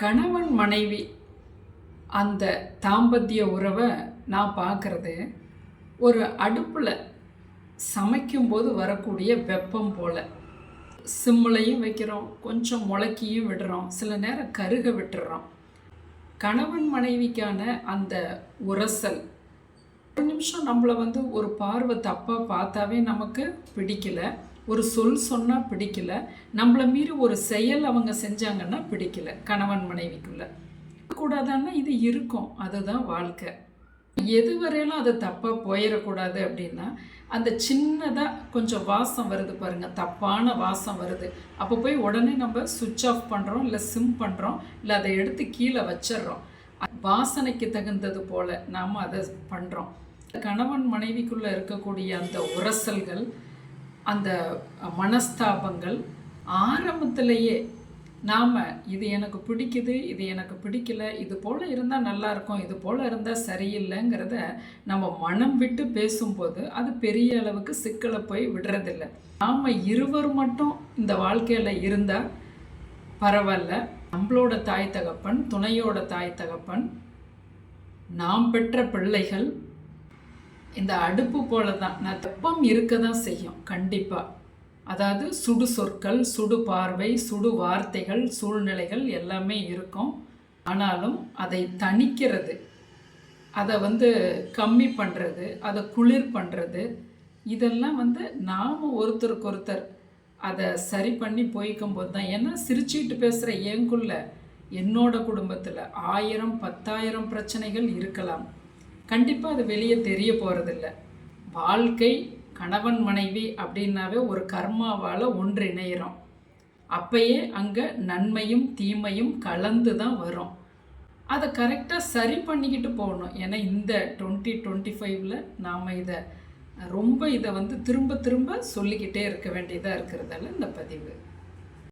கணவன் மனைவி அந்த தாம்பத்திய உறவை நான் பார்க்குறது ஒரு அடுப்பில் சமைக்கும்போது வரக்கூடிய வெப்பம் போல். சிம்முலையும் வைக்கிறோம் கொஞ்சம் முளக்கியும் விடுறோம் சில நேரம் கருக விட்டுறோம். கணவன் மனைவிக்கான அந்த உரசல் ஒரு நிமிஷம் நம்மளை வந்து ஒரு பார்வை தப்பாக பார்த்தாவே நமக்கு பிடிக்கலை. ஒரு சொல் சொன்னால் பிடிக்கல. நம்மளை மீறி ஒரு செயல் அவங்க செஞ்சாங்கன்னா பிடிக்கல கணவன் மனைவிக்குள்ள. கூடாதான்னா இது இருக்கும் அதுதான் வாழ்க்கை. எது வரையிலும் அது தப்பாக போயிடக்கூடாது அப்படின்னா அந்த சின்னதாக கொஞ்சம் வாசம் வருது பாருங்கள் தப்பான வாசம் வருது. அப்போ போய் உடனே நம்ம சுவிட்ச் ஆஃப் பண்ணுறோம் இல்லை சிம் பண்ணுறோம் இல்லை அதை எடுத்து கீழே வச்சிடுறோம். வாசனைக்கு தகுந்தது போல் நாம் அதை பண்ணுறோம் கணவன் மனைவிக்குள்ளே இருக்கக்கூடிய அந்த உரசல்கள் அந்த மனஸ்தாபங்கள் ஆரம்பத்திலேயே நாம் இது எனக்கு பிடிக்குது இது எனக்கு பிடிக்கல இது போல் இருந்தால் நல்லாயிருக்கும் இது போல் இருந்தால் சரியில்லைங்கிறத நம்ம மனம் விட்டு பேசும்போது அது பெரிய அளவுக்கு சிக்கலை போய் விடுறதில்ல. நாம் இருவர் மட்டும் இந்த வாழ்க்கையில் இருந்தால் பரவாயில்ல. நம்மளோட தாய் தகப்பன் துணையோட தாய் தகப்பன் நாம் பெற்ற பிள்ளைகள் இந்த அடுப்பு போல தான் நான் வெப்பம் இருக்க தான் செய்யும். கண்டிப்பாக அதாவது சுடு சொற்கள் சுடு பார்வை சுடு வார்த்தைகள் சூழ்நிலைகள் எல்லாமே இருக்கும். ஆனாலும் அதை தணிக்கிறது. அதை வந்து கம்மி பண்ணுறது அதை குளிர் பண்ணுறது இதெல்லாம் வந்து நாம் ஒருத்தருக்கு ஒருத்தர் அதை சரி பண்ணி போய்க்கும்போது தான். ஏன்னா சிரிச்சிட்டு பேசுகிற ஏங்குள்ள என்னோட குடும்பத்தில் ஆயிரம் பத்தாயிரம் பிரச்சனைகள் இருக்கலாம். கண்டிப்பாக அது வெளியே தெரிய போகிறதில்ல வாழ்க்கை கணவன் மனைவி அப்படின்னாவே ஒரு கர்மாவால் ஒன்றிணையிறோம். அப்பயே அங்கே நன்மையும் தீமையும் கலந்து தான் வரும். அதை கரெக்டாக சரி பண்ணிக்கிட்டு போகணும். ஏன்னா இந்த டுவெண்ட்டி டுவெண்ட்டி ஃபைவ்ல நாம் இதை ரொம்ப இதை வந்து திரும்ப திரும்ப சொல்லிக்கிட்டே இருக்க வேண்டியதாக இருக்கிறதால இந்த பதிவு.